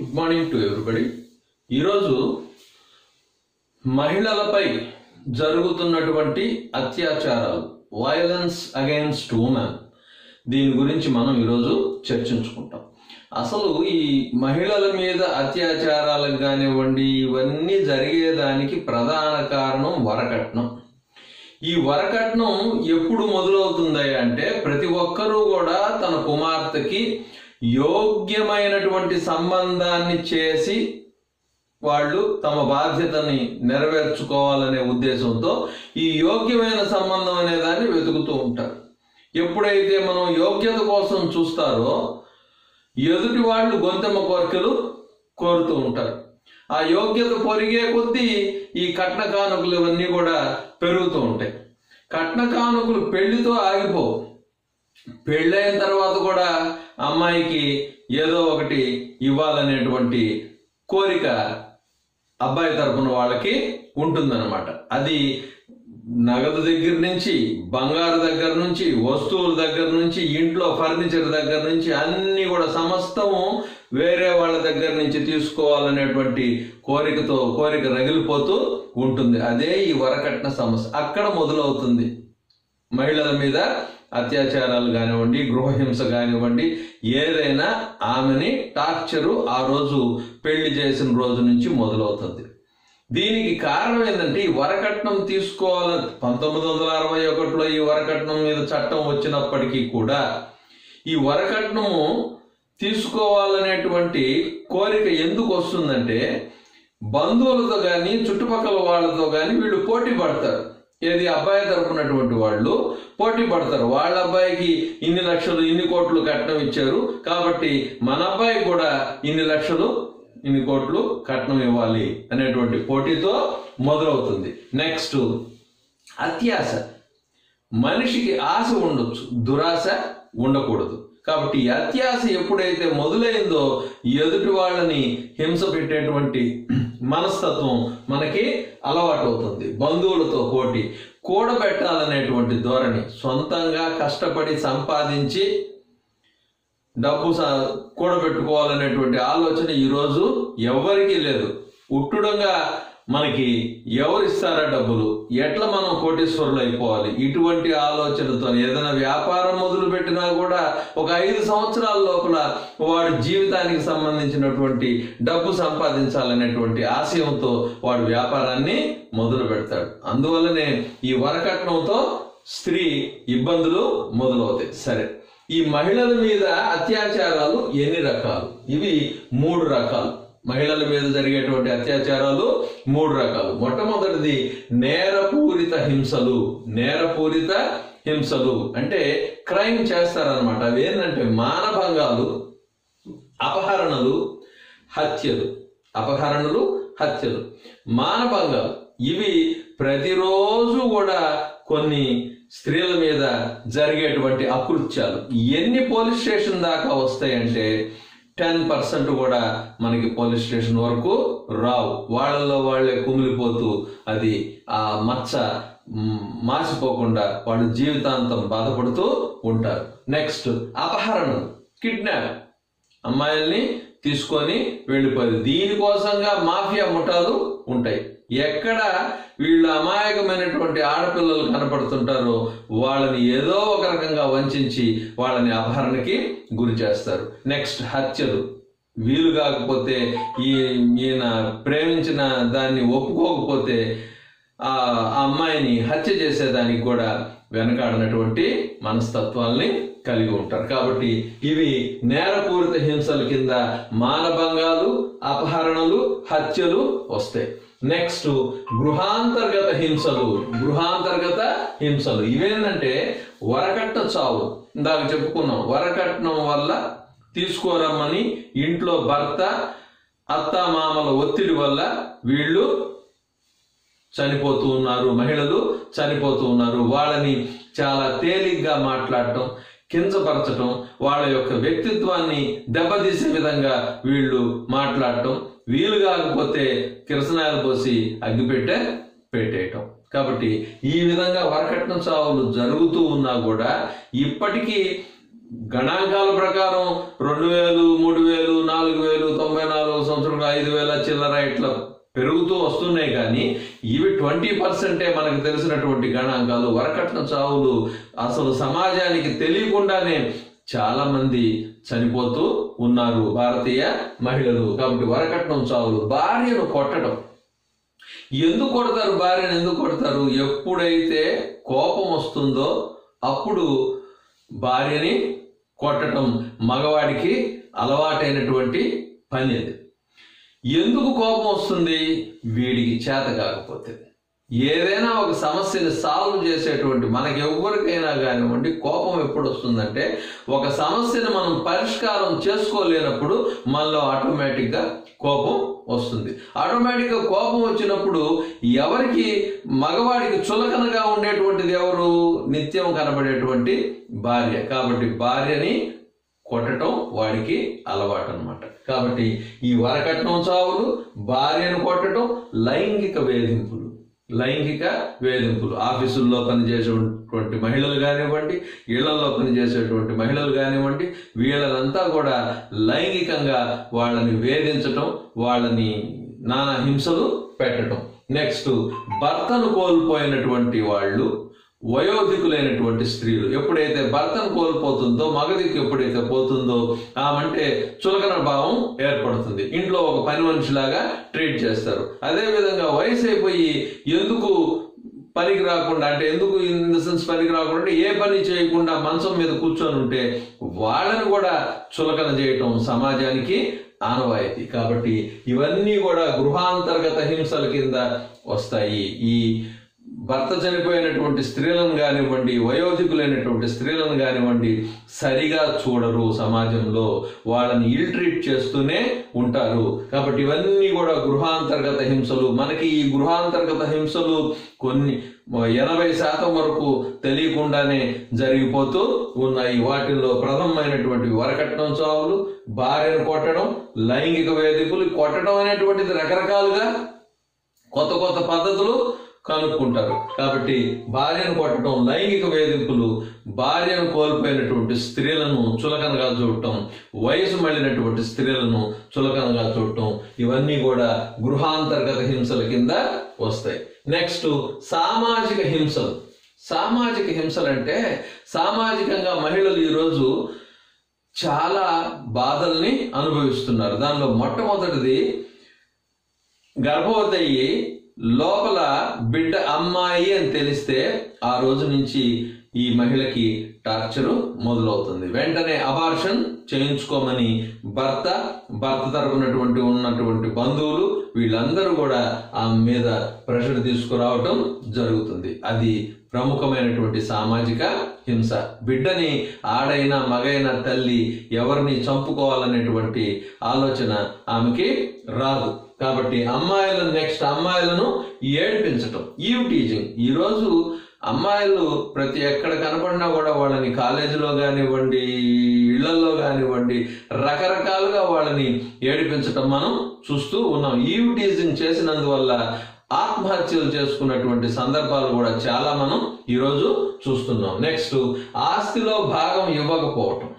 Good morning to everybody ఈరోజు మహిళలపై జరుగుతున్నటువంటి అత్యాచారాలు వయలెన్స్ అగైన్స్ట్ ఉమెన్ దీని గురించి మనం ఈరోజు చర్చించుకుంటాం. అసలు ఈ మహిళల మీద అత్యాచారాలకు కానివ్వండి ఇవన్నీ జరిగేదానికి ప్రధాన కారణం వరకట్నం. ఈ వరకట్నం ఎప్పుడు మొదలవుతుందా అంటే ప్రతి ఒక్కరూ కూడా తన కుమార్తెకి యోగ్యమైనటువంటి సంబంధాన్ని చేసి వాళ్ళు తమ బాధ్యతని నెరవేర్చుకోవాలనే ఉద్దేశంతో ఈ యోగ్యమైన సంబంధం అనే దాన్ని వెతుకుతూ ఉంటారు. ఎప్పుడైతే మనం యోగ్యత కోసం చూస్తారో ఎదుటి వాళ్ళు గొంతెమ్మ కోరికలు కోరుతూ ఉంటారు. ఆ యోగ్యత పొరిగే కొద్దీ ఈ కట్న కానుకలు ఇవన్నీ కూడా పెరుగుతూ ఉంటాయి. కట్న కానుకలు పెళ్ళితో ఆగిపోవు. పెళ్ళైన తర్వాత కూడా అమ్మాయికి ఏదో ఒకటి ఇవ్వాలనేటువంటి కోరిక అబ్బాయి తరపున వాళ్ళకి ఉంటుందన్నమాట. అది నగదు దగ్గర నుంచి బంగారు దగ్గర నుంచి వస్తువుల దగ్గర నుంచి ఇంట్లో ఫర్నిచర్ దగ్గర నుంచి అన్ని కూడా సమస్తము వేరే వాళ్ళ దగ్గర నుంచి తీసుకోవాలనేటువంటి కోరికతో కోరిక రగిలిపోతూ ఉంటుంది. అదే ఈ వరకట్న సమస్య. అక్కడ మొదలవుతుంది. మహిళల మీద అత్యాచారాలు కానివ్వండి గృహహింస కానివ్వండి ఏదైనా ఆమెని టార్చరు ఆ రోజు పెళ్ళి చేసిన రోజు నుంచి మొదలవుతుంది. దీనికి కారణం ఏంటంటే ఈ వరకట్నం తీసుకోవాలని పంతొమ్మిది వందల అరవై ఒకటిలో ఈ వరకట్నం మీద చట్టం వచ్చినప్పటికీ కూడా ఈ వరకట్నము తీసుకోవాలనేటువంటి కోరిక ఎందుకు వస్తుందంటే బంధువులతో కానీ చుట్టుపక్కల వాళ్ళతో కానీ వీళ్ళు పోటీ పడతారు. ఏది అబ్బాయి తరపునటువంటి వాళ్ళు పోటీ పడతారు. వాళ్ళ అబ్బాయికి ఇన్ని లక్షలు ఇన్ని కోట్లు కట్నం ఇచ్చారు. కాబట్టి మన అబ్బాయి కూడా ఇన్ని లక్షలు ఇన్ని కోట్లు కట్నం ఇవ్వాలి అనేటువంటి పోటీతో మొదలవుతుంది. నెక్స్ట్ అత్యాశ. మనిషికి ఆశ ఉండొచ్చు దురాశ ఉండకూడదు. కాబట్టి అత్యాశ ఎప్పుడైతే మొదలైందో ఎదుటి వాళ్ళని హింస పెట్టేటువంటి మనస్తత్వం మనకి అలవాటు అవుతుంది బంధువులతో పోటీ కూడబెట్టాలనేటువంటి ధోరణి సొంతంగా కష్టపడి సంపాదించి డబ్బు కూడబెట్టుకోవాలనేటువంటి ఆలోచన ఈరోజు ఎవరికీ లేదు. ఉట్టుడంగా మనకి ఎవరిస్తారా డబ్బులు? ఎట్లా మనం కోటీశ్వరులు అయిపోవాలి? ఇటువంటి ఆలోచనతో ఏదైనా వ్యాపారం మొదలు పెట్టినా కూడా ఒక ఐదు సంవత్సరాల లోపల వాడు జీవితానికి సంబంధించినటువంటి డబ్బు సంపాదించాలనేటువంటి ఆశయంతో వాడు వ్యాపారాన్ని మొదలు పెడతాడు అందువల్లనే ఈ వరకట్నంతో స్త్రీ ఇబ్బందులు మొదలవుతాయి. సరే ఈ మహిళల మీద అత్యాచారాలు ఎన్ని రకాలు? ఇవి మూడు రకాలు. మహిళల మీద జరిగేటువంటి అత్యాచారాలు మూడు రకాలు. మొట్టమొదటిది నేరపూరిత హింసలు. నేరపూరిత హింసలు. అంటే క్రైమ్ చేస్తారనమాట అవి ఏంటంటే మానభంగాలు అపహరణలు హత్యలు. అపహరణలు హత్యలు. మానభంగాలు. ఇవి ప్రతిరోజు కూడా కొన్ని స్త్రీల మీద జరిగేటువంటి అకృత్యాలు. ఎన్ని పోలీస్ స్టేషన్ దాకా వస్తాయంటే టెన్ పర్సెంట్ కూడా మనకి పోలీస్ స్టేషన్ వరకు రావు. వాళ్ళలో వాళ్ళే కుమిలిపోతూ అది ఆ మచ్చ మాసిపోకుండా వాళ్ళు జీవితాంతం బాధపడుతూ ఉంటారు. నెక్స్ట్ అపహరణం కిడ్నాప్ అమ్మాయిల్ని తీసుకొని వెళ్ళిపోయింది. దీనికోసంగా మాఫియా ముఠాలు ఉంటాయి. ఎక్కడ వీళ్ళు అమాయకమైనటువంటి ఆడపిల్లలు కనపడుతుంటారో వాళ్ళని ఏదో ఒక రకంగా వంచి వాళ్ళని అపహరణకి గురి చేస్తారు. నెక్స్ట్ హత్యలు. వీలు కాకపోతే ఈ ఈయన ప్రేమించిన దాన్ని ఒప్పుకోకపోతే ఆ ఆ అమ్మాయిని హత్య చేసేదానికి కూడా వెనకాడినటువంటి మనస్తత్వాల్ని కలిగి ఉంటారు. కాబట్టి ఇవి నేరపూరిత హింసల కింద మానభంగాలు అపహరణలు హత్యలు వస్తాయి. నెక్స్ట్ గృహాంతర్గత హింసలు. గృహాంతర్గత హింసలు. ఇవేంటంటే వరకట్న చావు. ఇందాక చెప్పుకున్నాం. వరకట్నం వల్ల తీసుకోరమ్మని ఇంట్లో భర్త అత్త మామల ఒత్తిడి వల్ల వీళ్ళు చనిపోతూ ఉన్నారు. మహిళలు చనిపోతూ ఉన్నారు. వాళ్ళని చాలా తేలిగ్గా మాట్లాడటం కించపరచటం వాళ్ళ యొక్క వ్యక్తిత్వాన్ని దెబ్బతీసే విధంగా వీళ్ళు మాట్లాడటం వీలు కాకపోతే కిరసనాయలు పోసి అగ్గిపెట్టే పెట్టేయటం. కాబట్టి ఈ విధంగా వరకట్నం సావులు జరుగుతూ ఉన్నా కూడా ఇప్పటికీ గణాంకాల ప్రకారం రెండు వేలు మూడు వేలు నాలుగు వేలు తొంభై నాలుగు సంవత్సరం ఐదు వేల చిల్లర ఇట్లా పెరుగుతూ వస్తున్నాయి కానీ ఇవి ట్వంటీ పర్సెంటే మనకు తెలిసినటువంటి గణాంకాలు. వరకట్న చావులు అసలు సమాజానికి తెలియకుండానే చాలా మంది చనిపోతూ ఉన్నారు భారతీయ మహిళలు. కాబట్టి వరకట్నం చావులు. భార్యను కొట్టడం. ఎందుకు కొడతారు? భార్యను ఎందుకు కొడతారు? ఎప్పుడైతే కోపం వస్తుందో అప్పుడు భార్యని కొట్టడం మగవాడికి అలవాటైనటువంటి పని అది. ఎందుకు కోపం వస్తుంది? వీడికి చేత కాకపోతే. ఏదైనా ఒక సమస్యని సాల్వ్ చేసేటువంటి మనకి ఎవరికైనా కానివ్వండి కోపం ఎప్పుడు వస్తుందంటే ఒక సమస్యని మనం పరిష్కారం చేసుకోలేనప్పుడు మనలో ఆటోమేటిక్గా కోపం వస్తుంది. ఆటోమేటిక్గా కోపం వచ్చినప్పుడు ఎవరికి మగవాడికి చులకనగా ఉండేటువంటిది ఎవరు? నిత్యం కనబడేటువంటి భార్య. కాబట్టి భార్యని కొట్టడం వాడికి అలవాటు అనమాట కాబట్టి ఈ వరకట్నం చావులు భార్యను కొట్టడం లైంగిక వేధింపులు. లైంగిక వేధింపులు. ఆఫీసుల్లో పనిచేసేటువంటి మహిళలు కానివ్వండి ఇళ్ళలో పనిచేసేటువంటి మహిళలు కానివ్వండి వీళ్ళనంతా కూడా లైంగికంగా వాళ్ళని వేధించటం వాళ్ళని నానా హింసలు పెట్టడం నెక్స్ట్ భర్తను కోల్పోయినటువంటి వాళ్ళు వయోధికులైనటువంటి స్త్రీలు ఎప్పుడైతే భర్తను కోల్పోతుందో మగదికి ఎప్పుడైతే పోతుందో ఆమంటే చులకన భావం ఏర్పడుతుంది. ఇంట్లో ఒక పని మనిషిలాగా ట్రీట్ చేస్తారు. అదేవిధంగా వయసు అయిపోయి ఎందుకు పనికి రాకుండా అంటే ఎందుకు ఇన్ ద సెన్స్ పనికి రాకుండా అంటే ఏ పని చేయకుండా మంచం మీద కూర్చొని ఉంటే వాళ్ళని కూడా చులకన చేయటం సమాజానికి ఆనవాయితీ. కాబట్టి ఇవన్నీ కూడా గృహాంతర్గత హింసల కింద వస్తాయి. ఈ భర్త చనిపోయినటువంటి స్త్రీలను కానివ్వండి వయోధికులైనటువంటి స్త్రీలను కానివ్వండి సరిగా చూడరు సమాజంలో. వాళ్ళని ఇల్ ట్రీట్ చేస్తూనే ఉంటారు. కాబట్టి ఇవన్నీ కూడా గృహాంతర్గత హింసలు. మనకి ఈ గృహాంతర్గత హింసలు కొన్ని ఎనభై శాతం వరకు తెలియకుండానే జరిగిపోతూ ఉన్నాయి. వాటిల్లో ప్రథమమైనటువంటి వరకట్నం చావులు భార్యను కొట్టడం లైంగిక వేదికలు కొట్టడం అనేటువంటిది రకరకాలుగా కొత్త కొత్త పద్ధతులు కనుక్కుంటారు కాబట్టి భార్యను కొట్టడం లైంగిక వేధింపులు భార్యను కోల్పోయినటువంటి స్త్రీలను చులకనగా చూడటం వయసు మళ్ళినటువంటి స్త్రీలను చులకనగా చూడటం ఇవన్నీ కూడా గృహాంతర్గత హింసల కింద వస్తాయి. నెక్స్ట్ సామాజిక హింసలు. సామాజిక హింసలు అంటే సామాజికంగా మహిళలు ఈరోజు చాలా బాధల్ని అనుభవిస్తున్నారు. దానిలో మొట్టమొదటిది గర్భవతి అయ్యి లోపల బిడ్డ అమ్మాయి అని తెలిస్తే ఆ రోజు నుంచి ఈ మహిళకి టార్చరు మొదలవుతుంది. వెంటనే అబార్షన్ చేయించుకోమని భర్త భర్త తరపునటువంటి ఉన్నటువంటి బంధువులు వీళ్ళందరూ కూడా ఆమె మీద ప్రెషర్ తీసుకురావటం జరుగుతుంది. అది ప్రముఖమైనటువంటి సామాజిక హింస. బిడ్డని ఆడైన మగైన తల్లి ఎవరిని చంపుకోవాలనేటువంటి ఆలోచన ఆమెకి రాదు. కాబట్టి అమ్మాయిలను నెక్స్ట్ అమ్మాయిలను ఏడిపించటం. ఈవ్ టీచింగ్ ఈరోజు అమ్మాయిలు ప్రతి ఎక్కడ కనపడినా కూడా వాళ్ళని కాలేజీలో కానివ్వండి ఇళ్ళలో కానివ్వండి రకరకాలుగా వాళ్ళని ఏడిపించటం మనం చూస్తూ ఉన్నాం. ఈవ్ టీజింగ్ చేసినందువల్ల ఆత్మహత్యలు చేసుకున్నటువంటి సందర్భాలు కూడా చాలా మనం ఈరోజు చూస్తున్నాం. నెక్స్ట్ ఆస్తిలో భాగం ఇవ్వకపోవటం.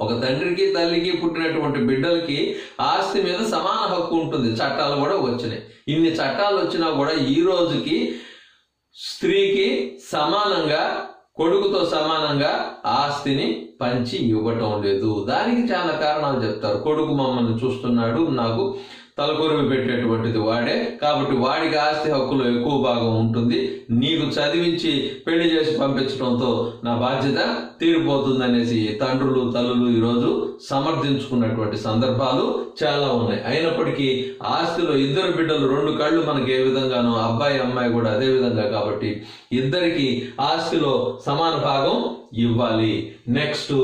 ఒక తండ్రికి తల్లికి పుట్టినటువంటి బిడ్డలకి ఆస్తి మీద సమాన హక్కు ఉంటుంది. చట్టాలు కూడా వచ్చినాయి. ఇన్ని చట్టాలు వచ్చినా కూడా ఈ రోజుకి స్త్రీకి సమానంగా కొడుకుతో సమానంగా ఆస్తిని పంచి ఇవ్వటం లేదు. దానికి చాలా కారణాలు చెప్తారు. కొడుకు మమ్మల్ని చూస్తున్నాడు నాకు తలకొరివి పెట్టేటువంటిది వాడే. కాబట్టి వాడికి ఆస్తి హక్కులో ఎక్కువ భాగం ఉంటుంది. నీకు చదివించి పెళ్ళి చేసి పంపించడంతో నా బాధ్యత తీరిపోతుంది అనేసి తండ్రులు తల్లులు ఈరోజు సమర్థించుకున్నటువంటి సందర్భాలు చాలా ఉన్నాయి. అయినప్పటికీ ఆస్తిలో ఇద్దరు బిడ్డలు రెండు కళ్ళు మనకి ఏ విధంగానో అబ్బాయి అమ్మాయి కూడా అదే విధంగా కాబట్టి ఇద్దరికి ఆస్తిలో సమాన భాగం ఇవ్వాలి. నెక్స్ట్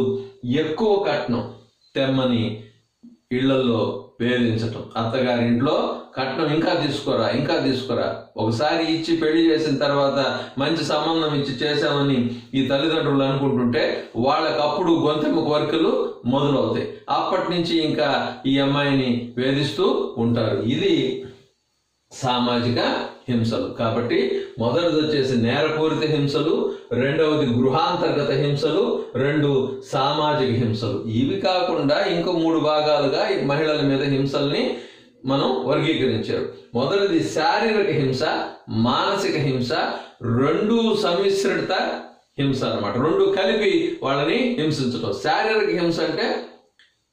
ఎక్కువ కట్నం తెమ్మని ఇళ్ళలో వేధించటం. అత్తగారి ఇంట్లో కట్నం ఇంకా తీసుకురా ఇంకా తీసుకురా. ఒకసారి ఇచ్చి పెళ్ళి చేసిన తర్వాత మంచి సంబంధం ఇచ్చి చేశామని ఈ తల్లిదండ్రులు అనుకుంటుంటే వాళ్ళకప్పుడు గొంతెమ్మ కోరికలు మొదలవుతాయి. అప్పటి నుంచి ఇంకా ఈ అమ్మాయిని వేధిస్తూ ఉంటారు. ఇది సామాజిక హింసలు. కాబట్టి మొదటిది వచ్చేసి నేరపూరిత హింసలు రెండవది గృహాంతర్గత హింసలు రెండు సామాజిక హింసలు. ఇవి కాకుండా ఇంకో మూడు భాగాలుగా ఈ మహిళల మీద హింసల్ని మనం వర్గీకరించారు. మొదటిది శారీరక హింస మానసిక హింస రెండు సమిశ్రిత హింస అన్నమాట. రెండు కలిపి వాళ్ళని హింసించడం శారీరక హింస అంటే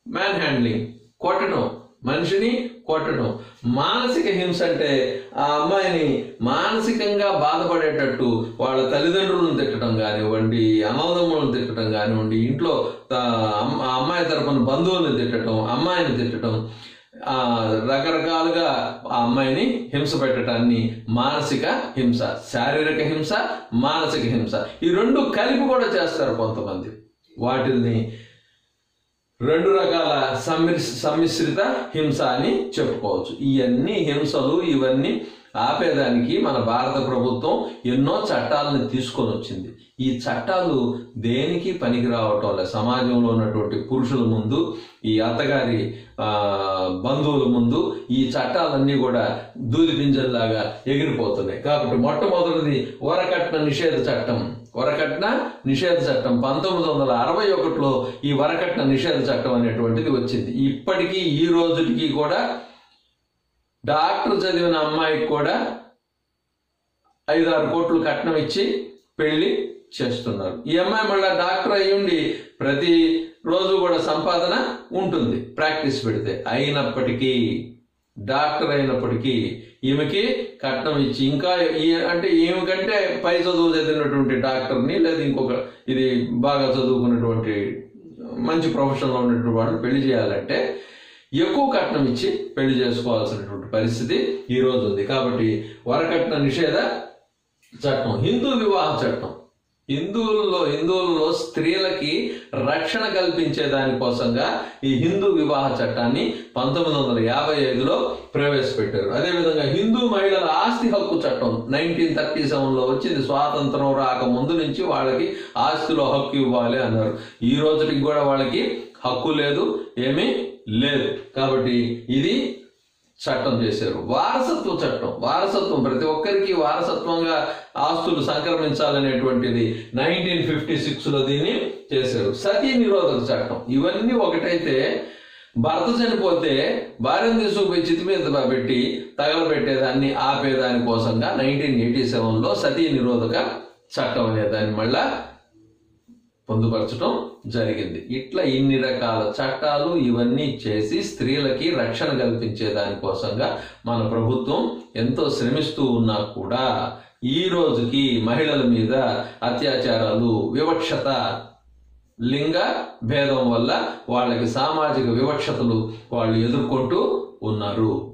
మ్యాన్ హ్యాండ్లింగ్ కొట్టడం మనిషిని కొట్టడం. మానసిక హింస అంటే ఆ అమ్మాయిని మానసికంగా బాధపడేటట్టు వాళ్ళ తల్లిదండ్రులను తిట్టడం కానివ్వండి అన్నదమ్ములను తిట్టడం కానివ్వండి ఇంట్లో ఆ అమ్మాయి తరపున బంధువులను తిట్టడం అమ్మాయిని తిట్టడం ఆ రకరకాలుగా ఆ అమ్మాయిని హింస పెట్టడాన్ని మానసిక హింస శారీరక హింస మానసిక హింస. ఈ రెండు కలిపి కూడా చేస్తారు కొంతమంది. వాటిల్ని రెండు రకాల సమ్మిశ్ర సమ్మిశ్రిత హింస అని చెప్పుకోవచ్చు. ఇవన్నీ హింసలు ఇవన్నీ ఆపేదానికి మన భారత ప్రభుత్వం ఎన్నో చట్టాలను తీసుకొని వచ్చింది ఈ చట్టాలు దేనికి పనికి రావటం లే సమాజంలో ఉన్నటువంటి పురుషుల ముందు ఈ అత్తగారి బంధువుల ముందు ఈ చట్టాలన్నీ కూడా దూది పింజల్లాగా ఎగిరిపోతున్నాయి. కాబట్టి మొట్టమొదటిది వరకట్న నిషేధ చట్టం. వరకట్న నిషేధ చట్టం. పంతొమ్మిది వందల అరవై ఒకటిలో ఈ వరకట్న నిషేధ చట్టం అనేటువంటిది వచ్చింది. ఇప్పటికీ ఈ రోజుకి కూడా డాక్టర్ చదివిన అమ్మాయికి కూడా ఐదారు కోట్లు కట్నం ఇచ్చి పెళ్ళి చేస్తున్నారు. ఈ అమ్మాయి మళ్ళీ డాక్టర్ అయ్యుండి ప్రతి రోజు కూడా సంపాదన ఉంటుంది. ప్రాక్టీస్ పెడితే అయినప్పటికీ డాక్టర్ అయినప్పటికీ ఈమెకి కట్నం ఇచ్చి ఇంకా ఈ- అంటే ఈమె కంటే పై చదువు చదివినటువంటి డాక్టర్ని లేదా ఇంకొక ఇది బాగా చదువుకున్నటువంటి మంచి ప్రొఫెషన్లో ఉన్నటువంటి వాళ్ళు పెళ్ళి చేయాలంటే ఎక్కువ కట్నం ఇచ్చి పెళ్ళి చేసుకోవాల్సినటువంటి పరిస్థితి ఈరోజు ఉంది. కాబట్టి వరకట్న నిషేధ చట్టం హిందూ వివాహ చట్టం. హిందువుల్లో హిందువులలో స్త్రీలకి రక్షణ కల్పించే దానికోసంగా ఈ హిందూ వివాహ చట్టాన్ని పంతొమ్మిది వందల యాభై ఐదులో ప్రవేశపెట్టారు. అదేవిధంగా హిందూ మహిళల ఆస్తి హక్కు చట్టం నైన్టీన్ థర్టీ సెవెన్లో వచ్చింది. స్వాతంత్రం రాక ముందు నుంచి వాళ్ళకి ఆస్తిలో హక్కు ఇవ్వాలి అన్నారు. ఈ రోజుకి కూడా వాళ్ళకి హక్కు లేదు ఏమీ లేదు. కాబట్టి ఇది చట్టం చేశారు. వారసత్వ చట్టం వారసత్వం ప్రతి ఒక్కరికి వారసత్వంగా ఆస్తులు సంక్రమించాలనేటువంటిది నైన్టీన్ ఫిఫ్టీ సిక్స్లో దీన్ని చేశారు. సతీ నిరోధక చట్టం ఇవన్నీ ఒకటైతే భర్త చనిపోతే భార్యను తీసుకుపోయి చితి మీద పెట్టి తగలబెట్టేదాన్ని ఆపేదాని కోసంగా నైన్టీన్ ఎయిటీ సెవెన్లో సతీ నిరోధక చట్టం అనే దాన్ని మళ్ళా పొందుపరచడం జరిగింది. ఇట్లా ఇన్ని రకాల చట్టాలు ఇవన్నీ చేసి స్త్రీలకి రక్షణ కల్పించే దానికోసంగా మన ప్రభుత్వం ఎంతో శ్రమిస్తూ ఉన్నా కూడా ఈ రోజుకి మహిళల మీద అత్యాచారాలు వివక్షత లింగ భేదం వల్ల వాళ్ళకి సామాజిక వివక్షతలు వాళ్ళు ఎదుర్కొంటూ ఉన్నారు.